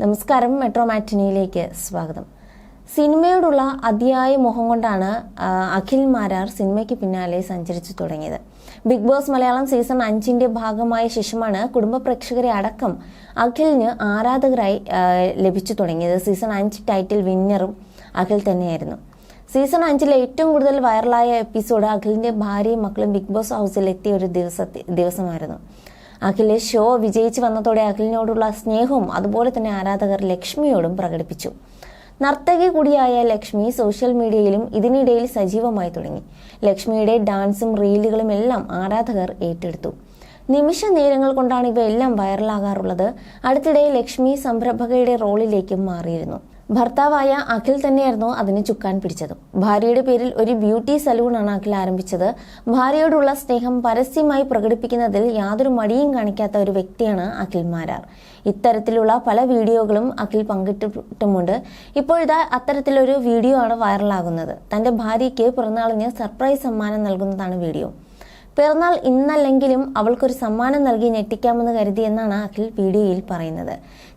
നമസ്കാരം മെട്രോ മാറ്റിനിയിലേക്ക് സ്വാഗതം. സിനിമയോടുള്ള അതിയായ മോഹം കൊണ്ടാണ് അഖിൽ മാരാർ സിനിമയ്ക്ക് പിന്നാലെ സഞ്ചരിച്ചു തുടങ്ങിയത്. ബിഗ് ബോസ് മലയാളം സീസൺ അഞ്ചിന്റെ ഭാഗമായ ശേഷമാണ് കുടുംബ പ്രേക്ഷകരെ അടക്കം അഖിലിന് ആരാധകരായി ലഭിച്ചു തുടങ്ങിയത്. സീസൺ അഞ്ച് ടൈറ്റിൽ വിന്നറും അഖിൽ തന്നെയായിരുന്നു. സീസൺ അഞ്ചിലെ ഏറ്റവും കൂടുതൽ വൈറലായ എപ്പിസോഡ് അഖിലിന്റെ ഭാര്യയും മക്കളും ബിഗ് ബോസ് ഹൗസിൽ എത്തിയ ഒരു ദിവസത്തെ ദിവസമായിരുന്നു. അഖിലെ ഷോ വിജയിച്ചു വന്നതോടെ അഖിലിനോടുള്ള സ്നേഹവും അതുപോലെ തന്നെ ആരാധകർ ലക്ഷ്മിയോടും പ്രകടിപ്പിച്ചു. നർത്തകി കൂടിയായ ലക്ഷ്മി സോഷ്യൽ മീഡിയയിലും ഇതിനിടയിൽ സജീവമായി തുടങ്ങി. ലക്ഷ്മിയുടെ ഡാൻസും റീലുകളും എല്ലാം ആരാധകർ ഏറ്റെടുത്തു. നിമിഷ നേരങ്ങൾ കൊണ്ടാണ് ഇവയെല്ലാം വൈറലാകാറുള്ളത്. അടുത്തിടെ ലക്ഷ്മി സംരംഭകയുടെ റോളിലേക്കും മാറിയിരുന്നു. ഭർത്താവായ അഖിൽ തന്നെയായിരുന്നു അതിന് ചുക്കാൻ പിടിച്ചതും. ഭാര്യയുടെ പേരിൽ ഒരു ബ്യൂട്ടി സലൂണാണ് അഖിൽ ആരംഭിച്ചത്. ഭാര്യയോടുള്ള സ്നേഹം പരസ്യമായി പ്രകടിപ്പിക്കുന്നതിൽ യാതൊരു മടിയും കാണിക്കാത്ത ഒരു വ്യക്തിയാണ് അഖിൽ മാരാർ. ഇത്തരത്തിലുള്ള പല വീഡിയോകളും അഖിൽ പങ്കിട്ടിട്ടുമുണ്ട്. ഇപ്പോഴിതാ അത്തരത്തിലൊരു വീഡിയോ ആണ് വൈറലാകുന്നത്. തന്റെ ഭാര്യയ്ക്ക് പിറന്നാളിന് സർപ്രൈസ് സമ്മാനം നൽകുന്നതാണ് വീഡിയോ. പിറന്നാൾ ഇന്നല്ലെങ്കിലും അവൾക്കൊരു സമ്മാനം നൽകി ഞെട്ടിക്കാമെന്ന് കരുതിയെന്നാണ് അഖിൽ വീഡിയോയിൽ പറയുന്നത്.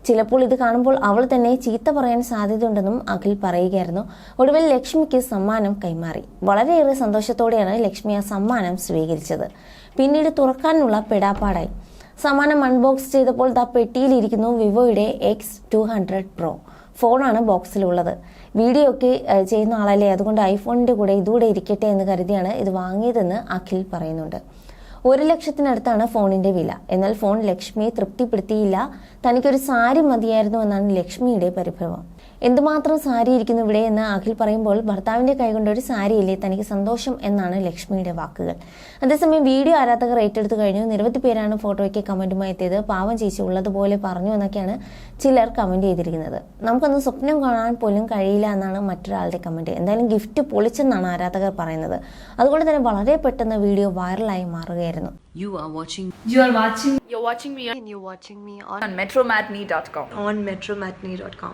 ചിലപ്പോൾ ഇത് കാണുമ്പോൾ അവൾ തന്നെ ചീത്ത പറയാൻ സാധ്യതയുണ്ടെന്നും അഖിൽ പറയുകയായിരുന്നു. ഒടുവിൽ ലക്ഷ്മിക്ക് സമ്മാനം കൈമാറി. വളരെയേറെ സന്തോഷത്തോടെയാണ് ലക്ഷ്മി ആ സമ്മാനം സ്വീകരിച്ചത്. പിന്നീട് തുറക്കാനുള്ള പെടാപ്പാടായി. സമ്മാനം അൺബോക്സ് ചെയ്തപ്പോൾ ദാ പെട്ടിയിലിരിക്കുന്നു വിവോയുടെ എക്സ് ടു ഹൺഡ്രഡ് പ്രോ ഫോണാണ് ബോക്സിലുള്ളത്. വീഡിയോ ഒക്കെ ചെയ്യുന്ന ആളല്ലേ? അതുകൊണ്ട് ഐഫോണിന്റെ കൂടെ ഇതുകൂടെ ഇരിക്കട്ടെ എന്ന് കരുതിയാണ് ഇത് വാങ്ങിയതെന്ന് അഖിൽ പറയുന്നുണ്ട്. ഒരു ലക്ഷത്തിനടുത്താണ് ഫോണിന്റെ വില. എന്നാൽ ഫോൺ ലക്ഷ്മിയെ തൃപ്തിപ്പെടുത്തിയില്ല. തനിക്കൊരു സാരി മതിയായിരുന്നു എന്നാണ് ലക്ഷ്മിയുടെ പരിഭവം. എന്തുമാത്രം സാരി ഇരിക്കുന്നു ഇവിടെ എന്ന് അഖിൽ പറയുമ്പോൾ ഭർത്താവിന്റെ കൈകൊണ്ട് ഒരു സാരിയില്ലേ തനിക്ക് സന്തോഷം എന്നാണ് ലക്ഷ്മിയുടെ വാക്കുകൾ. അതേസമയം വീഡിയോ ആരാധകർ ഏറ്റെടുത്തു കഴിഞ്ഞു. നിരവധി പേരാണ് ഫോട്ടോയ്ക്ക് കമന്റുമായി എത്തിയത്. പാവം ചേച്ചി ഉള്ളതുപോലെ പറഞ്ഞു എന്നൊക്കെയാണ് ചിലർ കമന്റ് ചെയ്തിരിക്കുന്നത്. നമുക്കൊന്ന് സ്വപ്നം കാണാൻ പോലും കഴിയില്ല എന്നാണ് മറ്റൊരാളുടെ കമന്റ് എന്തായാലും ഗിഫ്റ്റ് പൊളിച്ചെന്നാണ് ആരാധകർ പറയുന്നത്. അതുകൊണ്ട് തന്നെ വളരെ പെട്ടെന്ന് വീഡിയോ വൈറലായി മാറുകയായിരുന്നു. You are watching You are watching You're watching me. And you're watching me on, on metromatney.com. on metromatney.com.